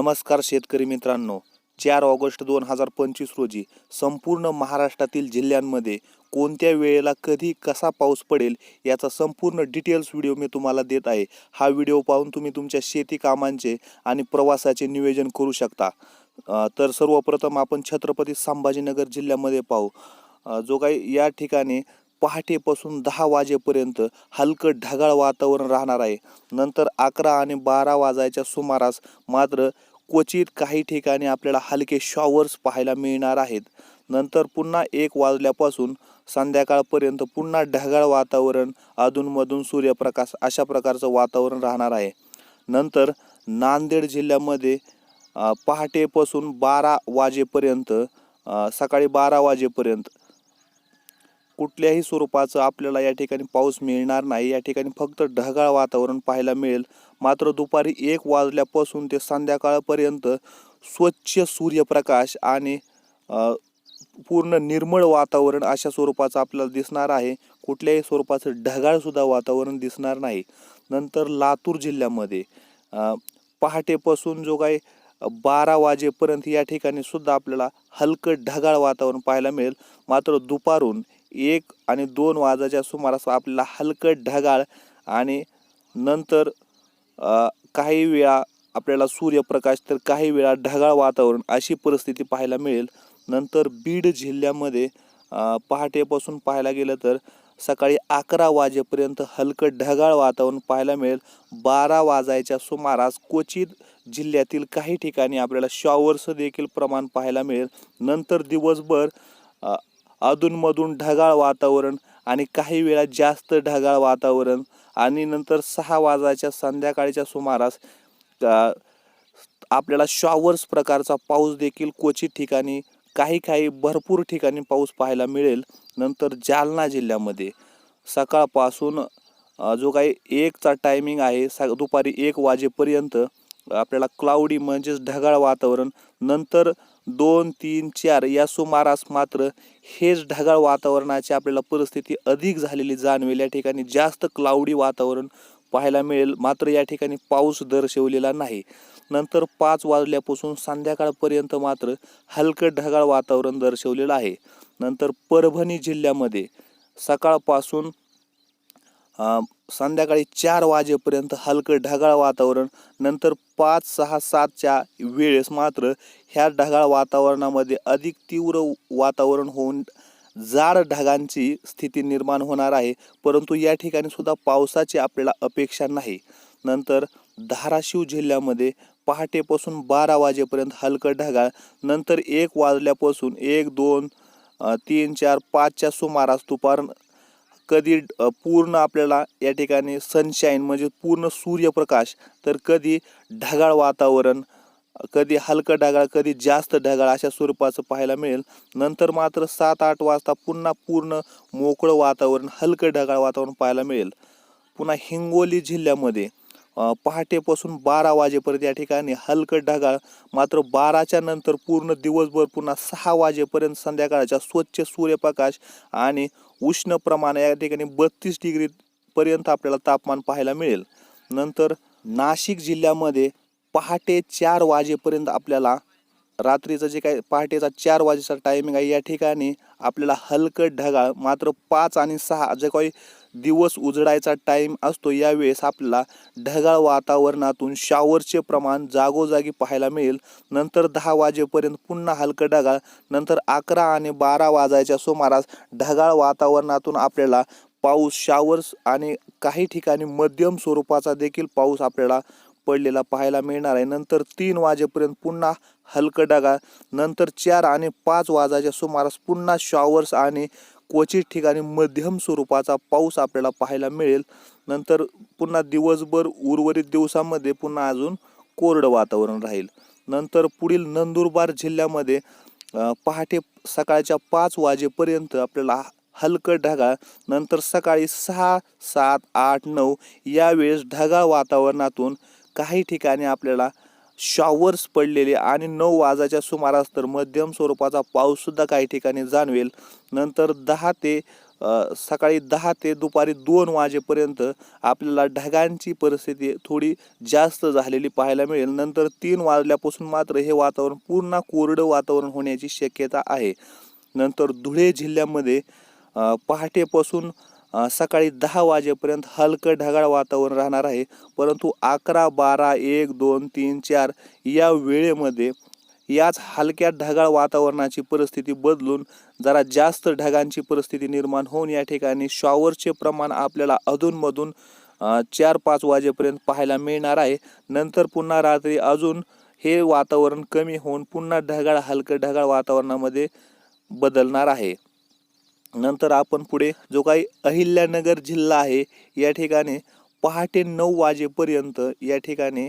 नमस्कार शेतकरी मित्रांनो चार ऑगस्ट दोन हजार पंचवीस रोजी संपूर्ण महाराष्ट्रातील जिल्ह्यांमध्ये कोणत्या वेळेला कधी कसा पाऊस पडेल याचा संपूर्ण डिटेल्स व्हिडिओ मी तुम्हाला देत आहे. हा व्हिडिओ पाहून तुम्ही तुमच्या शेती कामांचे आणि प्रवासाचे नियोजन करू शकता. तर सर्वप्रथम आपण छत्रपती संभाजीनगर जिल्ह्यामध्ये पाहू. जो काही या ठिकाणी पहाटेपासून दहा वाजेपर्यंत हलकं ढगाळ वातावरण राहणार आहे. नंतर अकरा आणि बारा वाजायच्या सुमारास मात्र क्वचित काही ठिकाणी आपल्याला हलके शॉवर्स पाहायला मिळणार आहेत. नंतर पुन्हा एक वाजल्यापासून संध्याकाळपर्यंत पुन्हा ढगाळ वातावरण अधूनमधून सूर्यप्रकाश अशा प्रकारचं वातावरण राहणार आहे. नंतर नांदेड जिल्ह्यामध्ये पहाटेपासून बारा वाजेपर्यंत सकाळी बारा वाजेपर्यंत कुठल्याही स्वरूपाचं आपल्याला या ठिकाणी पाऊस मिळणार नाही. या ठिकाणी फक्त ढगाळ वातावरण पाहायला मिळेल. मात्र दुपारी एक वाजल्यापासून ते संध्याकाळपर्यंत स्वच्छ सूर्यप्रकाश आणि पूर्ण निर्मळ वातावरण अशा स्वरूपाचं आपल्याला दिसणार आहे. कुठल्याही स्वरूपाचं ढगाळसुद्धा वातावरण दिसणार नाही. नंतर लातूर जिल्ह्यामध्ये पहाटेपासून जो काही बारा वाजेपर्यंत या ठिकाणी सुद्धा आपल्याला हलकं ढगाळ वातावरण पाहायला मिळेल. मात्र दुपारून एक आणि दोन वाजाच्या सुमारास आपल्याला हलकं ढगाळ आणि नंतर काही वेळा आपल्याला सूर्यप्रकाश तर काही वेळा ढगाळ वातावरण अशी परिस्थिती पाहायला मिळेल. नंतर बीड जिल्ह्यामध्ये पहाटेपासून पाहायला गेलं तर सकाळी अकरा वाजेपर्यंत हलकं ढगाळ वातावरण पाहायला मिळेल. बारा वाजायच्या सुमारास क्वचित जिल्ह्यातील काही ठिकाणी आपल्याला शॉवर्स देखील प्रमाण पाहायला मिळेल. नंतर दिवसभर अधूनमधून ढगाळ वातावरण आणि काही वेळा जास्त ढगाळ वातावरण आणि नंतर सहा वाजायच्या संध्याकाळच्या सुमारास आपल्याला शॉवर्स प्रकारचा पाऊस देखील क्वचित ठिकाणी काही काही भरपूर ठिकाणी पाऊस पाहायला मिळेल. नंतर जालना जिल्ह्यामध्ये सकाळपासून जो काही एकचा टायमिंग आहे स दुपारी एक वाजेपर्यंत आपल्याला क्लाउडी म्हणजेच ढगाळ वातावरण नंतर दोन तीन चार या सुमारास मात्र हेच ढगाळ वातावरणाची आपल्याला परिस्थिती अधिक झालेली जाणवेल. या ठिकाणी जास्त क्लाउडी वातावरण पाहायला मिळेल. मात्र या ठिकाणी पाऊस दर्शवलेला नाही. नंतर पाच वाजल्यापासून संध्याकाळपर्यंत मात्र हलकं ढगाळ वातावरण दर्शवलेलं आहे. नंतर परभणी जिल्ह्यामध्ये सकाळपासून संध्याकाळी चार वाजेपर्यंत हलकं ढगाळ वातावरण नंतर पाच सहा सातच्या वेळेस मात्र ह्या ढगाळ वातावरणामध्ये अधिक तीव्र वातावरण होऊन जाड ढगांची स्थिती निर्माण होणार आहे. परंतु या ठिकाणी सुद्धा पावसाची आपल्याला अपेक्षा नाही. नंतर धाराशिव जिल्ह्यामध्ये पहाटेपासून बारा वाजेपर्यंत हलकं ढगाळ नंतर एक वाजल्यापासून एक दोन तीन चार पाचच्या सुमारास दुपार कधी पूर्ण आपल्याला या ठिकाणी सनशाईन म्हणजे पूर्ण सूर्यप्रकाश तर कधी ढगाळ वातावरण कधी हलकं ढगाळ कधी जास्त ढगाळ अशा स्वरूपाचं पाहायला मिळेल. नंतर मात्र सात आठ वाजता पुन्हा पूर्ण मोकळं वातावरण हलकं ढगाळ वातावरण पाहायला मिळेल. पुन्हा हिंगोली जिल्ह्यामध्ये पहाटेपासून बारा वाजेपर्यंत या ठिकाणी हलकं ढगाळ मात्र बाराच्या नंतर पूर्ण दिवसभर पुन्हा सहा वाजेपर्यंत संध्याकाळच्या स्वच्छ सूर्यप्रकाश आणि उष्ण प्रमाण या ठिकाणी बत्तीस डिग्रीपर्यंत आपल्याला तापमान पाहायला मिळेल. नंतर नाशिक जिल्ह्यामध्ये पहाटे चार वाजेपर्यंत आपल्याला रात्रीचं जे काही पहाटेचा चार वाजेचा टायमिंग आहे या ठिकाणी आपल्याला हलकं ढगाळ मात्र पाच आणि सहा जे काही दिवस उजडायचा टाईम असतो. यावेळेस आपल्याला ढगाळ वातावरणातून शॉवरचे प्रमाण जागोजागी पाहायला मिळेल. नंतर दहा वाजेपर्यंत पुन्हा हलकं ढगाळ नंतर अकरा आणि बारा वाजायच्या सुमारास ढगाळ वातावरणातून आपल्याला पाऊस शावर्स आणि काही ठिकाणी मध्यम स्वरूपाचा देखील पाऊस आपल्याला पडलेला पाहायला मिळणार आहे. नंतर तीन वाजेपर्यंत पुन्हा हलकं ढगाळ नंतर चार आणि पाच वाजाच्या सुमारास पुन्हा शॉवर्स आणि क्वचित ठिकाणी मध्यम स्वरूपाचा पाऊस आपल्याला पाहायला मिळेल. नंतर पुन्हा दिवसभर उर्वरित दिवसामध्ये पुन्हा अजून कोरडं वातावरण राहील. नंतर पुढील नंदुरबार जिल्ह्यामध्ये पहाटे सकाळच्या पाच वाजेपर्यंत आपल्याला हलकं ढगाळ नंतर सकाळी सहा सात आठ नऊ यावेळेस ढगाळ वातावरणातून काही ठिकाणी आपल्याला शॉवर्स पडलेले आणि नऊ वाजाच्या सुमारास तर मध्यम स्वरूपाचा पाऊससुद्धा काही ठिकाणी जाणवेल. नंतर दहा ते सकाळी दहा ते दुपारी दोन वाजेपर्यंत आपल्याला ढगांची परिस्थिती थोडी जास्त झालेली पाहायला मिळेल. नंतर तीन वाजल्यापासून मात्र हे वातावरण पूर्ण कोरडं वातावरण होण्याची शक्यता आहे. नंतर धुळे जिल्ह्यामध्ये पहाटेपासून सकाळी दहा वाजेपर्यंत हलकं ढगाळ वातावरण राहणार आहे. परंतु अकरा बारा एक दोन तीन चार या वेळेमध्ये याच हलक्या ढगाळ वातावरणाची परिस्थिती बदलून जरा जास्त ढगांची परिस्थिती निर्माण होऊन या ठिकाणी शॉवरचे प्रमाण आपल्याला अधूनमधून चार पाच वाजेपर्यंत पाहायला मिळणार आहे. नंतर पुन्हा रात्री अजून हे वातावरण कमी होऊन पुन्हा ढगाळ हलकं ढगाळ वातावरणामध्ये बदलणार आहे. नंतर आपण पुढे जो काही अहिल्यानगर जिल्हा आहे या ठिकाणी पहाटे नऊ वाजेपर्यंत या ठिकाणी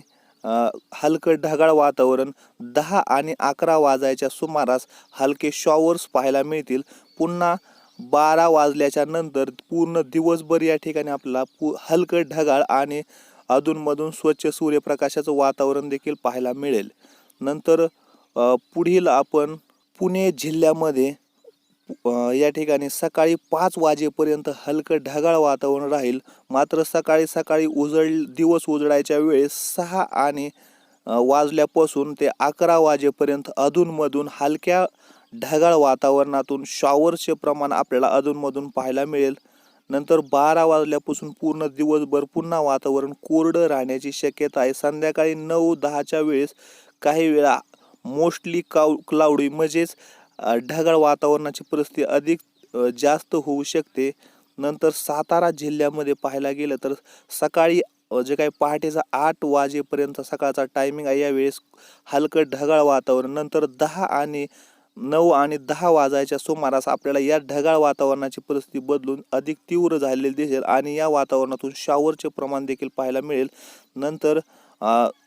हलकं ढगाळ वातावरण दहा आणि अकरा वाजायच्या सुमारास हलके शॉवर्स पाहायला मिळतील. पुन्हा बारा वाजल्याच्या नंतर पूर्ण दिवसभर या ठिकाणी आपला पु हलकं ढगाळ आणि अधूनमधून स्वच्छ सूर्यप्रकाशाचं वातावरण देखील पाहायला मिळेल. नंतर पुढील आपण पुणे जिल्ह्यामध्ये या ठिकाणी सकाळी पाच वाजेपर्यंत हलकं ढगाळ वातावरण राहील. मात्र सकाळी सकाळी उजळ दिवस उजळायच्या वेळेस सहा आणि वाजल्यापासून ते अकरा वाजेपर्यंत अधूनमधून हलक्या ढगाळ वातावरणातून शॉवरचे प्रमाण आपल्याला अधूनमधून पाहायला मिळेल. नंतर बारा वाजल्यापासून पूर्ण दिवसभर पुन्हा वातावरण कोरडं राहण्याची शक्यता आहे. संध्याकाळी नऊ दहाच्या वेळेस काही वेळा मोस्टली काउ क्लाउडी म्हणजेच ढगाळ वातावरणाची परिस्थिती अधिक जास्त होऊ शकते. नंतर सातारा जिल्ह्यामध्ये पाहायला गेलं तर सकाळी जे काही पहाटेचा आठ वाजेपर्यंत सकाळचा टायमिंग आहे यावेळेस हलकं ढगाळ वातावरण. नंतर दहा आणि नऊ आणि दहा वाजायच्या सुमारास आपल्याला या ढगाळ वातावरणाची परिस्थिती बदलून अधिक तीव्र झालेली दिसेल आणि या वातावरणातून शॉवरचे प्रमाण देखील पाहायला मिळेल. नंतर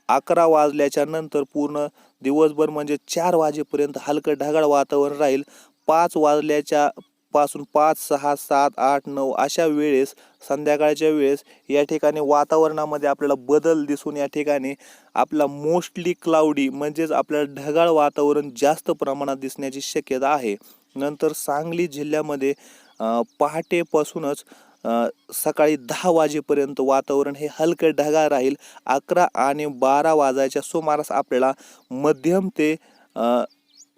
अकरा वाजल्याच्या नंतर पूर्ण दिवसभर म्हणजे चार वाजेपर्यंत हलकं ढगाळ वातावरण राहील. पाच वाजल्याच्या पासून पाच सहा सात आठ नऊ अशा वेळेस संध्याकाळच्या वेळेस या ठिकाणी वातावरणामध्ये आपल्याला बदल दिसून या ठिकाणी आपला मोस्टली क्लाउडी म्हणजेच आपल्याला ढगाळ वातावरण जास्त प्रमाणात दिसण्याची शक्यता आहे. नंतर सांगली जिल्ह्यामध्ये पहाटेपासूनच सकाळी दहा वाजेपर्यंत वातावरण हे हलकं ढगाळ राहील. अकरा आणि बारा वाजायच्या सुमारास आपल्याला मध्यम ते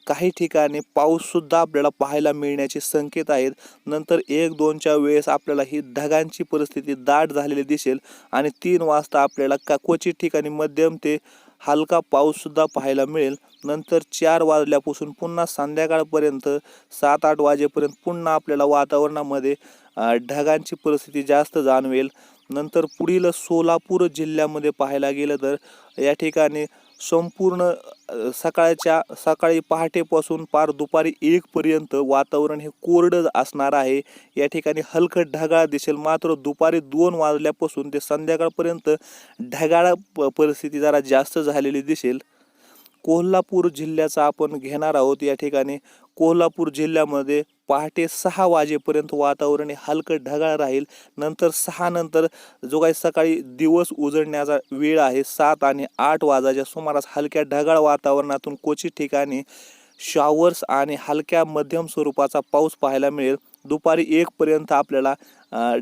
काही ठिकाणी पाऊससुद्धा आपल्याला पाहायला मिळण्याचे संकेत आहेत. नंतर एक दोनच्या वेळेस आपल्याला ही ढगांची परिस्थिती दाट झालेली दिसेल आणि तीन वाजता आपल्याला का क्वचित ठिकाणी मध्यम ते हलका पाऊससुद्धा पाहायला मिळेल. नंतर चार वाजल्यापासून पुन्हा संध्याकाळपर्यंत सात आठ वाजेपर्यंत पुन्हा आपल्याला वातावरणामध्ये ढगांची परिस्थिती जास्त जाणवेल. नंतर पुढील सोलापूर जिल्ह्यामध्ये पाहायला गेलं तर या ठिकाणी संपूर्ण सकाळच्या सकाळी पहाटेपासून पार दुपारी एकपर्यंत वातावरण हे कोरडं असणार आहे. या ठिकाणी हलकं ढगाळ दिसेल. मात्र दुपारी दोन वाजल्यापासून ते संध्याकाळपर्यंत ढगाळ प- परिस्थिती जरा जास्त झालेली दिसेल. कोल्हापूर जिल्ह्याचा आपण घेणार आहोत. या ठिकाणी कोल्हापूर जिल्ह्यामध्ये पहाटे सहा वाजेपर्यंत वातावरण हे हलकं ढगाळ राहील. नंतर सहा नंतर जो काही सकाळी दिवस उजळण्याचा वेळ आहे सात आणि आठ वाजाच्या सुमारास हलक्या ढगाळ वातावरणातून क्वचित ठिकाणी शॉवर्स आणि हलक्या मध्यम स्वरूपाचा पाऊस पाहायला मिळेल. दुपारी एकपर्यंत आपल्याला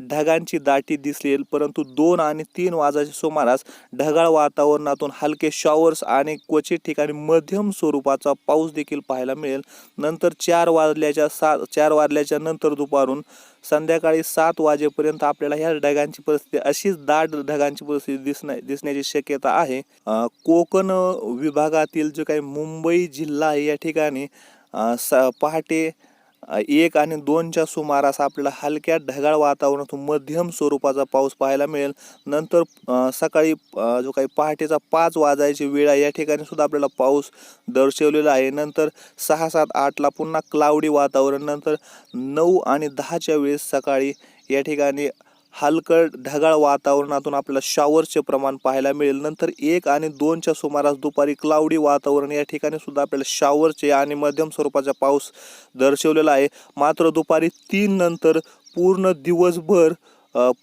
ढगांची दाटी दिसेल. परंतु दोन आणि तीन वाजाच्या सुमारास ढगाळ वातावरणातून हलके शॉवर्स आणि क्वचित ठिकाणी मध्यम स्वरूपाचा पाऊस देखील पाहायला मिळेल. नंतर चार वाजल्याच्या सा चार वाजल्याच्या नंतर दुपारून संध्याकाळी सात वाजेपर्यंत आपल्याला ह्या ढगांची परिस्थिती अशीच दाट ढगांची परिस्थिती दिसण्या दिसण्याची शक्यता आहे. कोकण विभागातील जो काही मुंबई जिल्हा आहे या ठिकाणी स पहाटे एक आणि दोनच्या सुमारास आपल्याला हलक्या ढगाळ वातावरणातून मध्यम स्वरूपाचा पाऊस पाहायला मिळेल. नंतर सकाळी जो काही पहाटेचा पाच वाजायची वेळ आहे या ठिकाणी सुद्धा आपल्याला पाऊस दर्शवलेला आहे. नंतर सहा सात आठला पुन्हा क्लाउडी वातावरण. नंतर नऊ आणि दहाच्या वेळेस सकाळी या ठिकाणी हलकं ढगाळ वातावरणातून आपल्याला शॉवरचे प्रमाण पाहायला मिळेल. नंतर एक आणि दोनच्या सुमारास दुपारी क्लाउडी वातावरण. या ठिकाणी सुद्धा आपल्याला शॉवरचे आणि मध्यम स्वरूपाचा पाऊस दर्शवलेला आहे. मात्र दुपारी तीन नंतर पूर्ण दिवसभर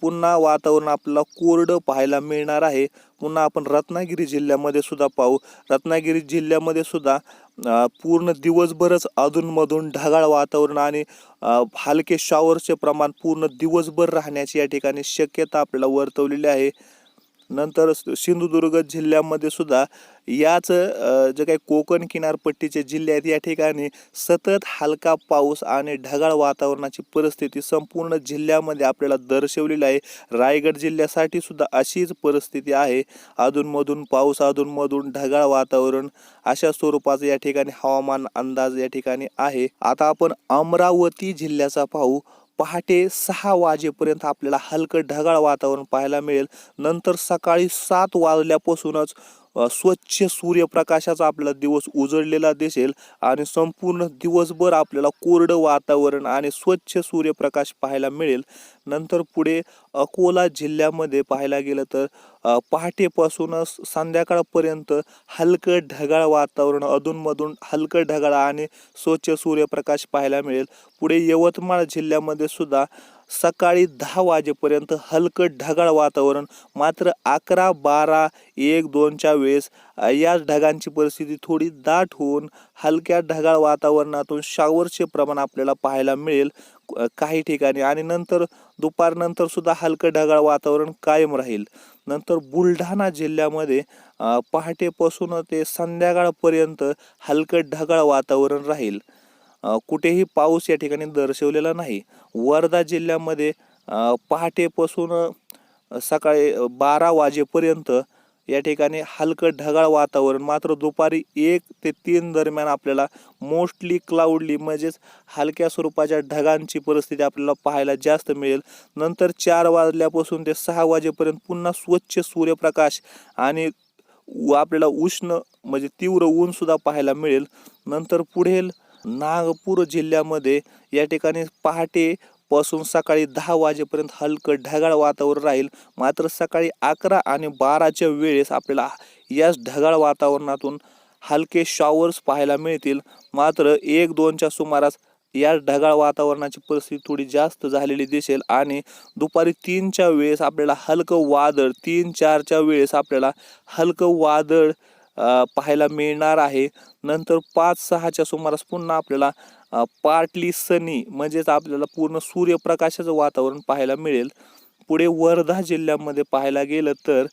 पुन्हा वातावरण आपल्याला कोरडं पाहायला मिळणार आहे. पुन्हा आपण रत्नागिरी जिल्ह्यामध्ये सुद्धा पाहू. रत्नागिरी जिल्ह्यामध्ये सुद्धा पूर्ण दिवसभरच अधूनमधून ढगाळ वातावरण आणि हलके शॉवरचे प्रमाण पूर्ण दिवसभर राहण्याची या ठिकाणी शक्यता आपल्याला वर्तवलेली आहे. नंतर सिंधुदुर्ग जिल्ह्यामध्ये सुद्धा याच जे काही कोकण किनारपट्टीचे जिल्हे आहेत या ठिकाणी सतत हलका पाऊस आणि ढगाळ वातावरणाची परिस्थिती संपूर्ण जिल्ह्यामध्ये आपल्याला दर्शवलेली आहे. रायगड जिल्ह्यासाठी सुद्धा अशीच परिस्थिती आहे. अधूनमधून पाऊस अधूनमधून ढगाळ वातावरण अशा स्वरूपाचं या ठिकाणी हवामान अंदाज या ठिकाणी आहे. आता आपण अमरावती जिल्ह्याचा पाहू. पहाटे सहा वाजेपर्यंत आपल्याला हलकं ढगाळ वातावरण पाहायला मिळेल. नंतर सकाळी सात वाजल्यापासूनच स्वच्छ सूर्यप्रकाशाचा आपला दिवस उजळलेला दिसेल आणि संपूर्ण दिवसभर आपल्याला कोरडं वातावरण आणि स्वच्छ सूर्यप्रकाश पाहायला मिळेल. नंतर पुढे अकोला जिल्ह्यामध्ये पाहायला गेलं तर पहाटेपासूनच संध्याकाळपर्यंत हलकं ढगाळ वातावरण अधूनमधून हलकं ढगाळ आणि स्वच्छ सूर्यप्रकाश पाहायला मिळेल. पुढे यवतमाळ जिल्ह्यामध्ये सुद्धा सकाळी दहा वाजेपर्यंत हलकं ढगाळ वातावरण मात्र अकरा बारा एक दोनच्या वेळेस याच ढगांची परिस्थिती थोडी दाट होऊन हलक्या ढगाळ वातावरणातून शावरचे प्रमाण आपल्याला पाहायला मिळेल काही ठिकाणी. आणि नंतर दुपारनंतर सुद्धा हलकं ढगाळ वातावरण कायम राहील. नंतर बुलढाणा जिल्ह्यामध्ये पहाटेपासून ते संध्याकाळपर्यंत हलकं ढगाळ वातावरण राहील. कुठेही पाऊस या ठिकाणी दर्शवलेला नाही. वर्धा जिल्ह्यामध्ये पहाटेपासून सकाळी बारा वाजेपर्यंत या ठिकाणी हलकं ढगाळ वातावरण. मात्र दुपारी एक ते तीन दरम्यान आपल्याला मोस्टली क्लाउडली म्हणजेच हलक्या स्वरूपाच्या ढगांची परिस्थिती आपल्याला पाहायला जास्त मिळेल. नंतर चार वाजल्यापासून ते सहा वाजेपर्यंत पुन्हा स्वच्छ सूर्यप्रकाश आणि आपल्याला उष्ण म्हणजे तीव्र ऊनसुद्धा पाहायला मिळेल. नंतर पुढील नागपूर जिल्ह्यामध्ये या ठिकाणी पहाटे पासून सकाळी दहा वाजेपर्यंत हलकं ढगाळ वातावरण राहील. मात्र सकाळी अकरा आणि बाराच्या वेळेस आपल्याला याच ढगाळ वातावरणातून हलके शॉवर्स पाहायला मिळतील. मात्र एक दोनच्या सुमारास या ढगाळ वातावरणाची परिस्थिती थोडी जास्त झालेली दिसेल आणि दुपारी तीनच्या वेळेस आपल्याला हलकं वादळ तीन चारच्या वेळेस आपल्याला हलकं वादळ पाहायला मिळणार आहे. नंतर पाच सहाच्या सुमारास पुन्हा आपल्याला पार्टली सनी म्हणजेच आपल्याला पूर्ण सूर्यप्रकाशाचं वातावरण पाहायला मिळेल. पुढे वर्धा जिल्ह्यामध्ये पाहायला गेलं तर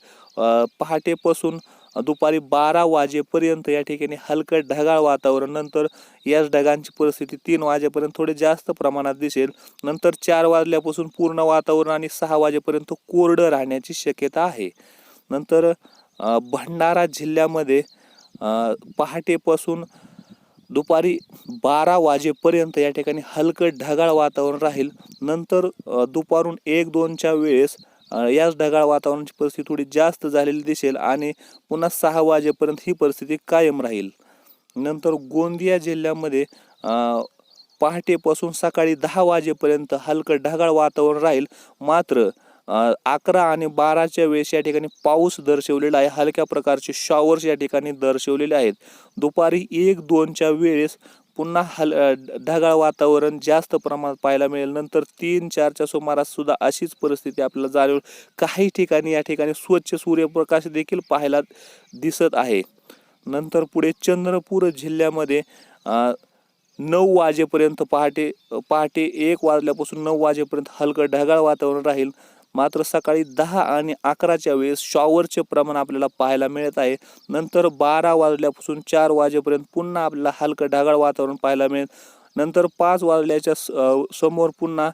पहाटेपासून दुपारी बारा वाजेपर्यंत या ठिकाणी हलकं ढगाळ वातावरण नंतर याच ढगांची परिस्थिती तीन वाजेपर्यंत थोडे जास्त प्रमाणात दिसेल. नंतर चार वाजल्यापासून पूर्ण वातावरण आणि सहा वाजेपर्यंत कोरडं राहण्याची शक्यता आहे. नंतर भंडारा जिल्ह्यामध्ये पहाटेपासून दुपारी बारा वाजेपर्यंत या ठिकाणी हलकं ढगाळ वातावरण राहील. नंतर दुपारून एक दोनच्या वेळेस याच ढगाळ वातावरणाची परिस्थिती थोडी जास्त झालेली दिसेल आणि पुन्हा सहा वाजेपर्यंत ही परिस्थिती कायम राहील. नंतर गोंदिया जिल्ह्यामध्ये पहाटेपासून सकाळी दहा वाजेपर्यंत हलकं ढगाळ वातावरण राहील. मात्र अकरा आणि बाराच्या वेळेस या ठिकाणी पाऊस दर्शवलेला आहे. हलक्या प्रकारचे शॉवर्स या ठिकाणी दर्शवलेले आहेत. दुपारी एक दोनच्या वेळेस पुन्हा हल ढगाळ वातावरण जास्त प्रमाणात पाहायला मिळेल. नंतर तीन चारच्या सुमारास सुद्धा अशीच परिस्थिती आपल्याला जाणवेल. काही ठिकाणी या ठिकाणी स्वच्छ सूर्यप्रकाश देखील पाहायला दिसत आहे. नंतर पुढे चंद्रपूर जिल्ह्यामध्ये नऊ वाजेपर्यंत पहाटे पहाटे एक वाजल्यापासून नऊ वाजेपर्यंत हलकं ढगाळ वातावरण राहील. मात्र सकाळी दहा आणि अकराच्या वेळेस शॉवरचे प्रमाण आपल्याला पाहायला मिळत आहे. नंतर बारा वाजल्यापासून चार वाजेपर्यंत पुन्हा आपल्याला हलकं ढगाळ वातावरण पाहायला मिळेल. नंतर पाच वाजल्याच्या स- समोर पुन्हा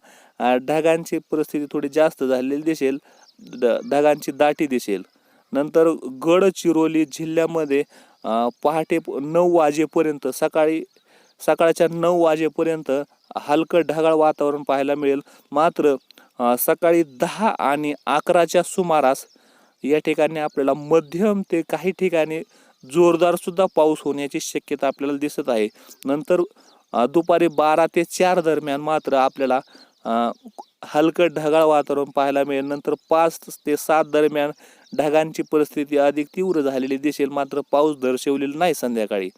ढगांची परिस्थिती थोडी जास्त झालेली दिसेल. द ढगांची दाटी दिसेल. नंतर गडचिरोली जिल्ह्यामध्ये पहाटे नऊ वाजेपर्यंत सकाळी सकाळच्या नऊ वाजेपर्यंत हलकं ढगाळ वातावरण पाहायला मिळेल. मात्र सकाळी दहा आणि अकराच्या सुमारास या ठिकाणी आपल्याला मध्यम ते काही ठिकाणी जोरदार सुद्धा पाऊस होण्याची शक्यता आपल्याला दिसत आहे. नंतर दुपारी बारा ते चार दरम्यान मात्र आपल्याला हलकं ढगाळ वातावरण पाहायला मिळेल. नंतर पाच ते सात दरम्यान ढगांची परिस्थिती अधिक तीव्र झालेली दिसेल. मात्र पाऊस दर्शवलेला नाही संध्याकाळी.